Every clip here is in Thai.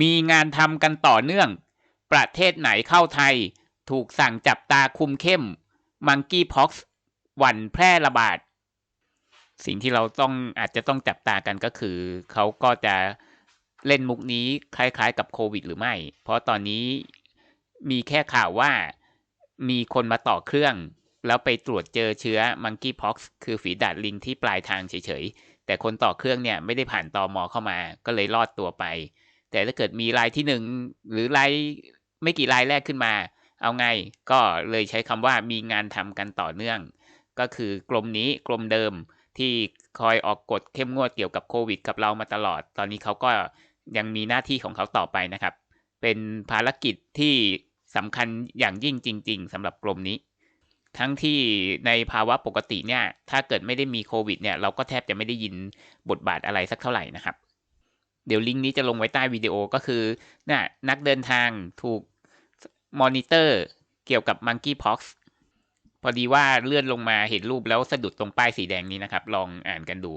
มีงานทำกันต่อเนื่อง ประเทศไหนเข้าไทย ถูกสั่งจับตาคุมเข้ม มังกี้พ็อกซ์หวันแพร่ระบาด สิ่งที่เราต้องอาจจะต้องจับตากันก็คือ เขาก็จะเล่นมุกนี้คล้ายๆ กับโควิด หรือไม่ เพราะตอนนี้มีแค่ข่าวว่ามีคนมาต่อเครื่อง แล้วไปตรวจเจอเชื้อมังกี้พ็อกซ์คือฝีดาดลิงที่ปลายทางเฉยๆ แต่คนต่อเครื่องเนี่ยไม่ได้ผ่านตอมอเข้ามา ก็เลยรอดตัวไป แต่ถ้าเกิดมีรายที่หนึ่งหรือรายไม่กี่รายแรกขึ้นมา เอาไงก็เลยใช้คำว่ามีงานทำกันต่อเนื่อง ก็คือกรมนี้กรมเดิมที่คอยออกกฎเข้มงวดเกี่ยวกับโควิด กับเรามาตลอด ตอนนี้เขาก็ยังมีหน้าที่ของเขาต่อไปนะครับ เป็นภารกิจที่สำคัญอย่างยิ่งจริง ๆสำหรับกรมนี้ ทั้งที่ในภาวะปกติเนี่ย ถ้าเกิดไม่ได้มีโควิดเนี่ย เราก็แทบจะไม่ได้ยินบทบาทอะไรสักเท่าไหร่นะครับ เดี๋ยวลิงก์นี้จะลงไว้ใต้วิดีโอก็คือน่ะนักเดินทางถูกมอนิเตอร์เกี่ยวกับ Monkeypox พอดีว่าเลื่อนลงมาเห็นรูปแล้วสะดุดตรงป้ายสีแดงนี้นะครับ ลองอ่านกันดู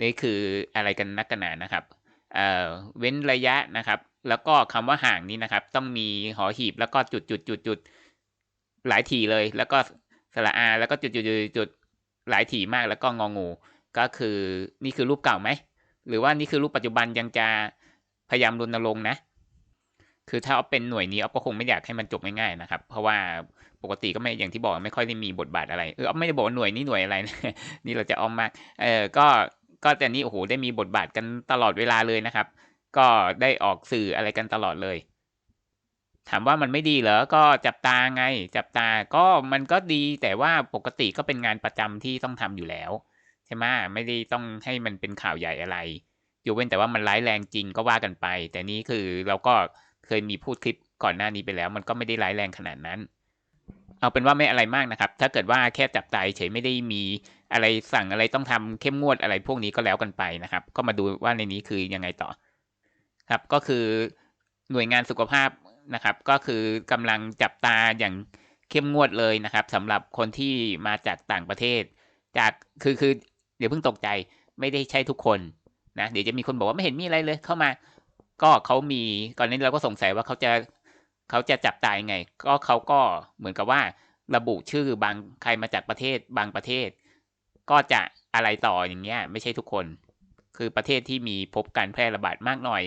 นี่คืออะไรกันนักกันหนานะครับเอ่อเว้นระยะนะครับ แล้วก็คำว่าห่างนี้นะครับ ต้องมีหอหีบแล้วก็จุดจุดจุดจุดหลายทีเลย แล้วก็สระอาแล้วก็จุดจุดจุดจุดหลายทีมากแล้วก็งองู ก็คือนี่คือรูปเก่าไหม หรือว่านี่คือรูปปัจจุบันยังจะพยายามรณรงค์นะ คือถ้าเอาเป็นหน่วยนี้เอาก็คงไม่อยากให้มันจบง่ายๆนะครับ เพราะว่าปกติก็ไม่อย่างที่บอกไม่ค่อยได้มีบทบาทอะไร เออไม่ได้บอกหน่วยนี้หน่วยอะไรนะนี่เราจะอ้อมมาก เออก็ก็แต่นี้โอ้โหได้มีบทบาทกันตลอดเวลาเลยนะครับ ก็ได้ออกสื่ออะไรกันตลอดเลย ถามว่ามันไม่ดีเหรอ ก็จับตาไง จับตาก็มันก็ดีแต่ว่าปกติก็เป็นงานประจำที่ต้องทำอยู่แล้ว ช่ไหมไม่ได้ต้องให้มันเป็นข่าวใหญ่อะไรอยู่เว้นแต่ว่ามันร้ายแรงจริงก็ว่ากันไป แต่นี้คือเราก็เคยมีพูดคลิปก่อนหน้านี้ไปแล้ว มันก็ไม่ได้ร้ายแรงขนาดนั้น เอาเป็นว่าไม่อะไรมากนะครับ ถ้าเกิดว่าแค่จับตาเฉยไม่ได้มีอะไรสั่งอะไรต้องทำเข้มงวดอะไรพวกนี้ก็แล้วกันไปนะครับ ก็มาดูว่าในนี้คือยังไงต่อ ครับก็คือหน่วยงานสุขภาพนะครับ ก็คือกำลังจับตาอย่างเข้มงวดเลยนะครับสำหรับคนที่มาจากต่างประเทศจากคือคือ เดี๋ยวเพิ่งตกใจไม่ได้ใช่ทุกคนนะเดี๋ยวจะมีคนบอกว่าไม่เห็นมีอะไรเลยเข้ามา ก็เขามีก่อนนี้เราก็สงสัยว่าเขาจะเขาจะจับตายไง ก็เขาก็เหมือนกับว่าระบุชื่อบางใครมาจากประเทศบางประเทศ ก็จะอะไรต่ออย่างเงี้ย ไม่ใช่ทุกคน คือประเทศที่มีพบการแพร่ระบาดมากหน่อย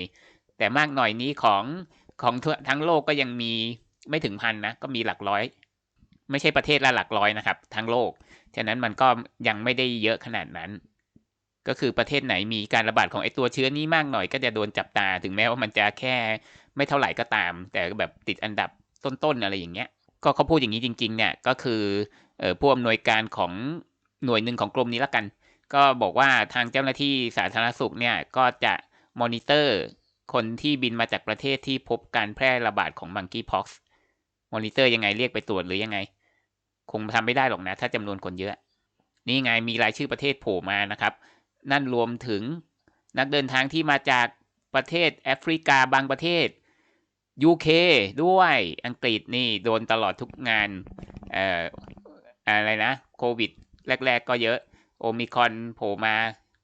แต่มากหน่อยนี้ของของทั้งโลกก็ยังมีไม่ถึงพันนะก็มีหลักร้อย ไม่ใช่ประเทศละหลักร้อยนะครับ ทั้งโลก ฉะนั้นมันก็ยังไม่ได้เยอะขนาดนั้น ก็คือประเทศไหนมีการระบาดของไอตัวเชื้อนี้มากหน่อยก็จะโดนจับตา ถึงแม้ว่ามันจะแค่ไม่เท่าไหร่ก็ตาม แต่แบบติดอันดับต้นๆอะไรอย่างเงี้ย ก็เขาพูดอย่างนี้จริงๆ เนี่ยก็คืออผู้อำนวยการของหน่วยหนึ่งของกรมนี้ละกัน ก็บอกว่าทางเจ้าหน้าที่สาธารณสุขเนี่ยก็จะมอนิเตอร์คนที่บินมาจากประเทศที่พบการแพร่ระบาดของมังกี้พ็อกซ์มอนิเตอร์ยังไงเรียกไปตรวจหรือยังไง คงทำไม่ได้หรอกนะ ถ้าจำนวนคนเยอะ นี่ไงมีรายชื่อประเทศโผล่มานะครับ นั่นรวมถึงนักเดินทางที่มาจากประเทศแอฟริกาบางประเทศ UK ด้วยอังกฤษนี่โดนตลอดทุกงานเอ่ออะไรนะโควิดแรก ๆ ก็เยอะโอมิคอนโผล่มา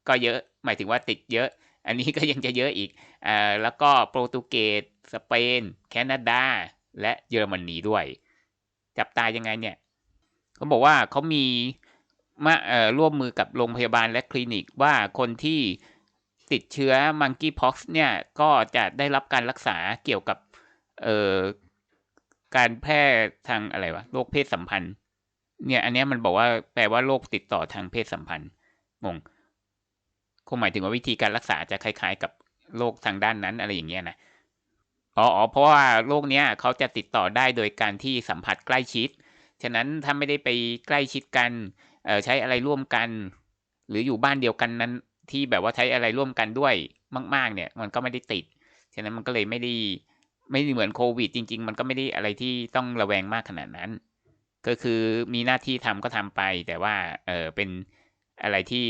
ก็เยอะ หมายถึงว่าติดเยอะ อันนี้ก็ยังจะเยอะอีกอ่าแล้วก็โปรตุเกสสเปน แคนาดา และเยอรมนีด้วย จับตายังไงเนี่ย เขาบอกว่าเขามีมาเอ่อร่วมมือกับโรงพยาบาลและคลินิกว่าคนที่ติดเชื้อมังกี้พ็อกซ์เนี่ยก็จะได้รับการรักษาเกี่ยวกับเอ่อการแพร่ทางอะไรวะโรคเพศสัมพันธ์ เนี่ยอันนี้มันบอกว่าแปลว่าโรคติดต่อทางเพศสัมพันธ์งงคงหมายถึงว่าวิธีการรักษาจะคล้ายๆ กับโรคทางด้านนั้นอะไรอย่างเงี้ยนะอ๋อเพราะว่าโรคเนี้ยเขาจะติดต่อได้โดยการที่สัมผัสใกล้ชิด ฉะนั้นถ้าไม่ได้ไปใกล้ชิดกันเอ่อใช้อะไรร่วมกัน หรืออยู่บ้านเดียวกันนั้นที่แบบว่าใช้อะไรร่วมกันด้วยมาก ๆ เนี่ย มันก็ไม่ได้ติด ฉะนั้นมันก็เลยไม่ได้ไม่เหมือนโควิด จริง ๆ มันก็ไม่ได้อะไรที่ต้องระแวงมากขนาดนั้น ก็คือมีหน้าที่ทำก็ทำไป แต่ว่าเออเป็นอะไรที่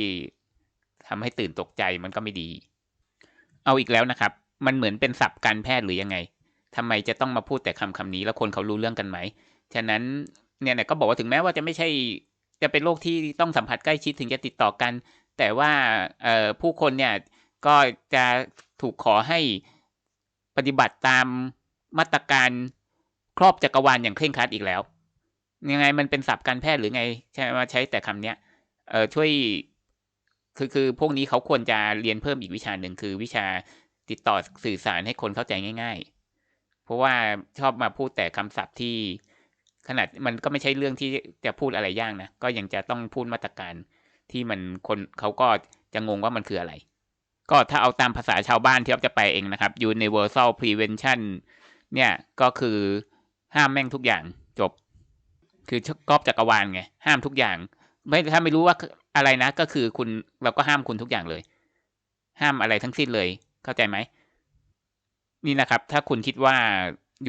ทำให้ตื่นตกใจมันก็ไม่ดี เอาอีกแล้วนะครับ มันเหมือนเป็นศัพท์การแพทย์หรือยังไงทำไมจะต้องมาพูดแต่คำคำนี้แล้วคนเขารู้เรื่องกันไหม ฉะนั้น เนี่ยเนี่ยก็บอกว่าถึงแม้ว่าจะไม่ใช่จะเป็นโรคที่ต้องสัมผัสใกล้ชิดถึงจะติดต่อกัน แต่ว่าผู้คนเนี่ยก็จะถูกขอให้ปปฏิบัติตามมาตรการครอบจักรวาลอย่างเคร่งครัดอีกแล้ว ยังไงมันเป็นศัพท์การแพทย์หรือไงใช่มาใช้แต่คำเนี้ยเออช่วยคือคือพวกนี้เขาควรจะเรียนเพิ่มอีกวิชาหนึ่งคือวิชาติดต่อสื่อสารให้คนเข้าใจง่าย ๆ เพราะว่าชอบมาพูดแต่คำศัพท์ที่ ขนาดมันก็ไม่ใช่เรื่องที่จะพูดอะไรยากนะ ก็ยังจะต้องพูดมาตรการที่มันคนเขาก็จะงงว่ามันคืออะไร ก็ถ้าเอาตามภาษาชาวบ้านที่เราจะไปเองนะครับ universal prevention เนี่ยก็คือห้ามแม่งทุกอย่างจบ คือกอบจักรวาลไง ห้ามทุกอย่าง ไม่ถ้าไม่รู้ว่าอะไรนะ ก็คือคุณเราก็ห้ามคุณทุกอย่างเลย ห้ามอะไรทั้งสิ้นเลย เข้าใจไหมนี่นะครับ ถ้าคุณคิดว่า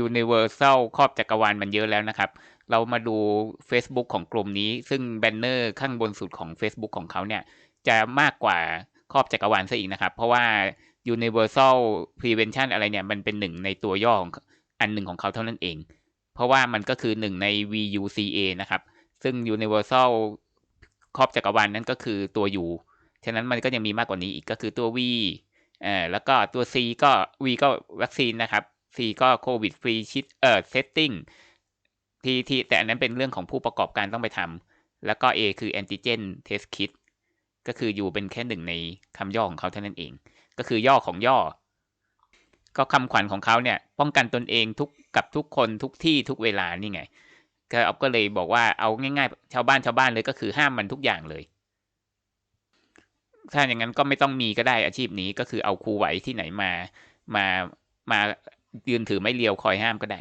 Universal ครอบจักรวาลมันเยอะแล้วนะครับ เรามาดู Facebook ของกลุ่มนี้ ซึ่งแบนเนอร์ข้างบนสุดของ Facebook ของเขาเนี่ย จะมากกว่าครอบจักรวาลซะอีกนะครับ เพราะว่า Universal Prevention อะไรเนี่ย มันเป็นหนึ่งในตัวย่อของอันหนึ่งของเขาเท่านั้นเอง เพราะว่ามันก็คือหนึ่งใน VUCA นะครับ ซึ่ง Universal ครอบจักรวาลนั้นก็คือตัว U ฉะนั้นมันก็ยังมีมากกว่านี้อีกก็คือตัว V เอ่อแล้วก็ตัว C ก็ V ก็วัคซีนนะครับ C ก็โควิดฟรีชิดเอ่อเซตติ้งทีทีแต่อันนั้นเป็นเรื่องของผู้ประกอบการต้องไปทำแล้วก็ A คือแอนติเจนเทสคิดก็คืออยู่เป็นแค่หนึ่งในคำย่อของเขาเท่านั้นเอง ก็คือย่อของย่อ ก็คำขวัญของเขาเนี่ย ป้องกันตนเองทุกกับทุกคนทุกที่ทุกเวลานี่ไงก็เอาก็เลยบอกว่าเอาง่ายๆ ชาวบ้านชาวบ้านเลยก็คือห้ามมันทุกอย่างเลย ถ้าอย่างนั้นก็ไม่ต้องมีก็ได้อาชีพนี้ก็คือเอาครูไหวที่ไหนมามามา ยืนถือไม่เลียวคอยห้ามก็ได้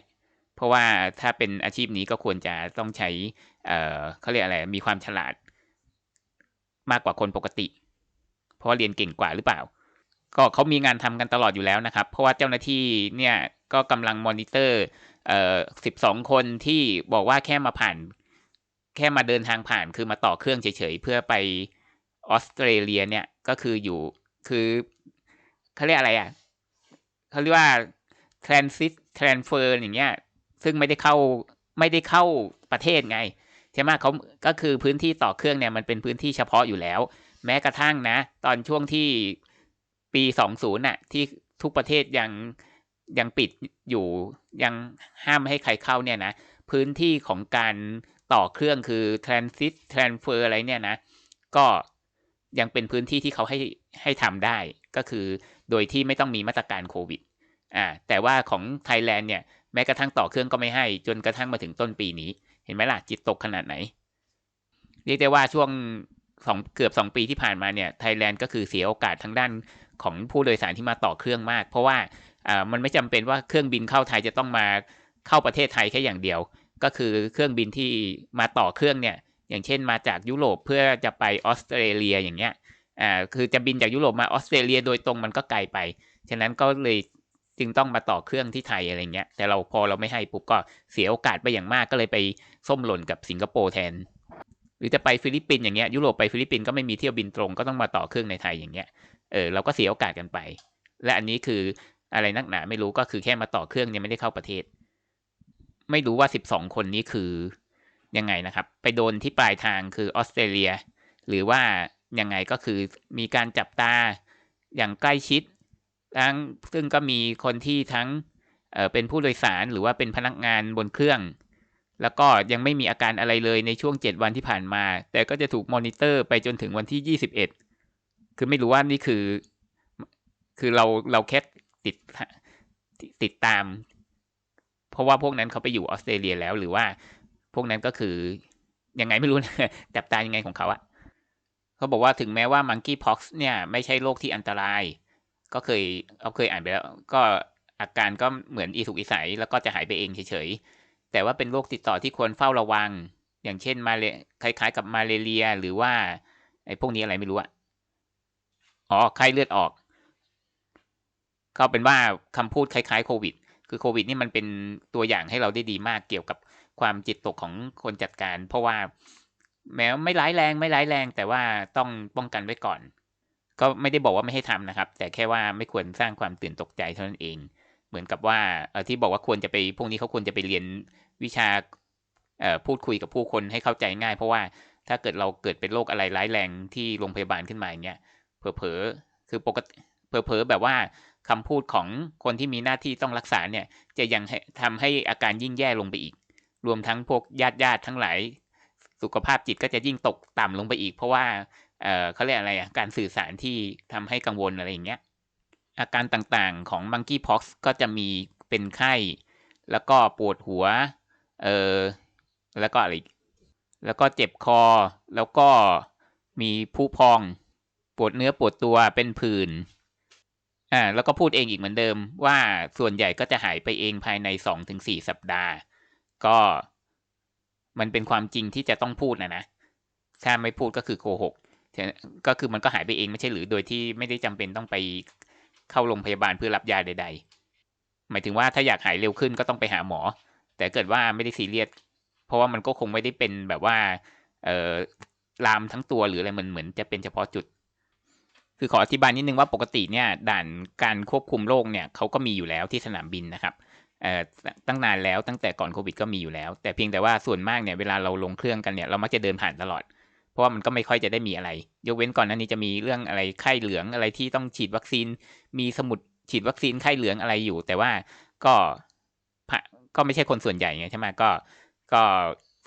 เพราะว่าถ้าเป็นอาชีพนี้ก็ควรจะต้องใช้เอ่อเขาเรียกอะไรมีความฉลาด มากกว่าคนปกติ เพราะเรียนเก่งกว่าหรือเปล่า ก็เขามีงานทำกันตลอดอยู่แล้วนะครับ เพราะว่าเจ้าหน้าที่เนี่ยก็กำลังมอนิเตอร์เอ่อสิบสองคนที่บอกว่าแค่มาผ่าน แค่มาเดินทางผ่านคือมาต่อเครื่องเฉยๆเพื่อไปออสเตรเลียเนี่ยก็คืออยู่คือเขาเรียกอะไรอะเขาเรียกว่า transit transfer อย่างเงี้ย ซึ่งไม่ได้เข้าไม่ได้เข้าประเทศไง ใช่ไหมเขาก็คือพื้นที่ต่อเครื่องเนี่ยมันเป็นพื้นที่เฉพาะอยู่แล้ว แม้กระทั่งนะ ตอนช่วงที่ปีสองศูนย์น่ะ ที่ทุกประเทศยังยังปิดอยู่ยังห้ามให้ใครเข้าเนี่ยนะพื้นที่ของการต่อเครื่องคือ transit transfer อะไรเนี่ยนะ ก็ยังเป็นพื้นที่ที่เขาให้ให้ทำได้ ก็คือโดยที่ไม่ต้องมีมาตรการโควิด อ่าแต่ว่าของไทยแลนด์เนี่ยแม้กระทั่งต่อเครื่องก็ไม่ให้ จนกระทั่งมาถึงต้นปีนี้ เห็นไหมล่ะ จิตตกขนาดไหน เรียกได้ว่าช่วงสองเกือบสองปีที่ผ่านมาเนี่ยไทยแลนด์ก็คือเสียโอกาสทางด้านของผู้โดยสารที่มาต่อเครื่องมาก เพราะว่าอ่ามันไม่จำเป็นว่าเครื่องบินเข้าไทยจะต้องมาเข้าประเทศไทยแค่อย่างเดียว ก็คือเครื่องบินที่มาต่อเครื่องเนี่ยอย่างเช่นมาจากยุโรปเพื่อจะไปออสเตรเลียอย่างเงี้ยอ่าคือจะบินจากยุโรปมาออสเตรเลียโดยตรงมันก็ไกลไป ฉะนั้นก็เลย จึงต้องมาต่อเครื่องที่ไทยอะไรเงี้ย แต่เราพอเราไม่ให้ปุ๊บก็เสียโอกาสไปอย่างมากก็เลยไปส้มหล่นกับสิงคโปร์แทน หรือจะไปฟิลิปปินส์อย่างเงี้ยยุโรปไปฟิลิปปินส์ก็ไม่มีเที่ยวบินตรงก็ต้องมาต่อเครื่องในไทยอย่างเงี้ยเออเราก็เสียโอกาสกันไป และอันนี้คืออะไรนักหนาไม่รู้ก็คือแค่มาต่อเครื่องยังไม่ได้เข้าประเทศ ไม่รู้ว่าสิบสองคนนี้คือยังไงนะครับ ไปโดนที่ปลายทางคือออสเตรเลีย หรือว่ายังไงก็คือมีการจับตาอย่างใกล้ชิด ทั้งซึ่งก็มีคนที่ทั้งเเป็นผู้โดยสารหรือว่าเป็นพนักงานบนเครื่อง แล้วก็ยังไม่มีอาการอะไรเลยในช่วง 7 วันที่ผ่านมา แต่ก็จะถูกมอนิเตอร์ไปจนถึงวันที่ 21 คือไม่รู้ว่านี่คือ คือเราเราแค่ติดติดตาม เพราะว่าพวกนั้นเขาไปอยู่ออสเตรเลียแล้วหรือว่าพวกนั้นก็คือยังไงไม่รู้นะจับตายังไงของเขาอะเขาบอกว่าถึงแม้ว่ามังกี้พ็อกซ์เนี่ยไม่ใช่โรคที่อันตราย ก็เคยเอาเคยอ่านไปแล้ว ก็อาการก็เหมือนอีสุกอีใสแล้วก็จะหายไปเองเฉยๆ แต่ว่าเป็นโรคติดต่อที่ควรเฝ้าระวัง อย่างเช่นมาเลคล้ายๆ กับมาเลเรียหรือว่าไอ้พวกนี้อะไรไม่รู้อะอ๋อไข้เลือดออก ก็เป็นว่าคำพูดคล้ายๆโควิด คือโควิดนี่มันเป็นตัวอย่างให้เราได้ดีมากเกี่ยวกับความจิตตกของคนจัดการ เพราะว่าแม้ไม่ร้ายแรงไม่ร้ายแรง แต่ว่าต้องป้องกันไว้ก่อน ก็ไม่ได้บอกว่าไม่ให้ทำนะครับ แต่แค่ว่าไม่ควรสร้างความตื่นตกใจเท่านั้นเอง เหมือนกับว่าที่บอกว่าควรจะไปพวกนี้เขาควรจะไปเรียนวิชาพูดคุยกับผู้คนให้เข้าใจง่าย เพราะว่าถ้าเกิดเราเกิดเป็นโรคอะไรร้ายแรงที่โรงพยาบาลขึ้นมาอย่างเงี้ยเผลอๆคือปกติเผลอๆแบบว่าคำพูดของคนที่มีหน้าที่ต้องรักษาเนี่ย จะยังให้ทำให้อาการยิ่งแย่ลงไปอีก รวมทั้งพวกญาติญาติทั้งหลาย สุขภาพจิตก็จะยิ่งตกต่ำลงไปอีก เพราะว่า เอ่อเขาเรียกอะไรอะการสื่อสารที่ทำให้กังวลอะไรอย่างเงี้ย อาการต่างๆของ monkeypox ก็จะมีเป็นไข้ แล้วก็ปวดหัว เออแล้วก็อะไร แล้วก็เจ็บคอ แล้วก็มีผู้พอง ปวดเนื้อปวดตัวเป็นผื่นอ่าแล้วก็พูดเองอีกเหมือนเดิมว่าส่วนใหญ่ก็จะหายไปเองภายในสองถึงสี่สัปดาห์ ก็มันเป็นความจริงที่จะต้องพูดนะนะ ถ้าไม่พูดก็คือโกหก ก็คือมันก็หายไปเองไม่ใช่หรือโดยที่ไม่ได้จำเป็นต้องไปเข้าโรงพยาบาลเพื่อรับยาใด ๆ หมายถึงว่าถ้าอยากหายเร็วขึ้นก็ต้องไปหาหมอ แต่เกิดว่าไม่ได้ซีเรียสเพราะว่ามันก็คงไม่ได้เป็นแบบว่าเออลามทั้งตัวหรืออะไรเหมันเหมือนจะเป็นเฉพาะจุด คือขออธิบายนิดนึงว่าปกติเนี่ยด่านการควบคุมโรคเนี่ยเขาก็มีอยู่แล้วที่สนามบินนะครับตั้งนานแล้วตั้งแต่ก่อนโควิดก็มีอยู่แล้ว แต่เพียงแต่ว่าส่วนมากเนี่ยเวลาเราลงเครื่องกันเนี่ยเรามักจะเดินผ่านตลอด ราะว่ามันก็ไม่ค่อยจะได้มีอะไร ยกเว้นก่อนหน้านี้จะมีเรื่องอะไรไข้เหลืองอะไรที่ต้องฉีดวัคซีน มีสมุดฉีดวัคซีนไข้เหลืองอะไรอยู่ แต่ว่าก็ผ่าก็ไม่ใช่คนส่วนใหญ่ไงใช่ไหมก็ก็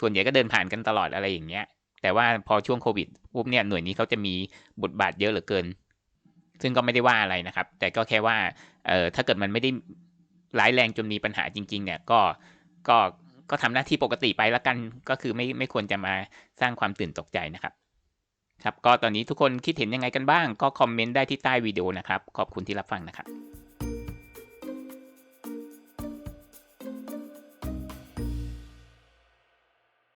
ส่วนใหญ่ก็เดินผ่านกันตลอดอะไรอย่างเงี้ย แต่ว่าพอช่วงโควิดปุ๊บเนี่ยหน่วยนี้เขาจะมีบทบาทเยอะเหลือเกิน ซึ่งก็ไม่ได้ว่าอะไรนะครับ แต่ก็แค่ว่าเอ่อถ้าเกิดมันไม่ได้ร้ายแรงจนมีปัญหาจริง ๆ เนี่ยก็ก็ ก็ทำหน้าที่ปกติไปละกันก็คือไม่ไม่ควรจะมาสร้างความตื่นตกใจนะครับครับก็ตอนนี้ทุกคนคิดเห็นยังไงกันบ้าง ก็คอมเมนต์ได้ที่ใต้วิดีโอนะครับ ขอบคุณที่รับฟังนะครับ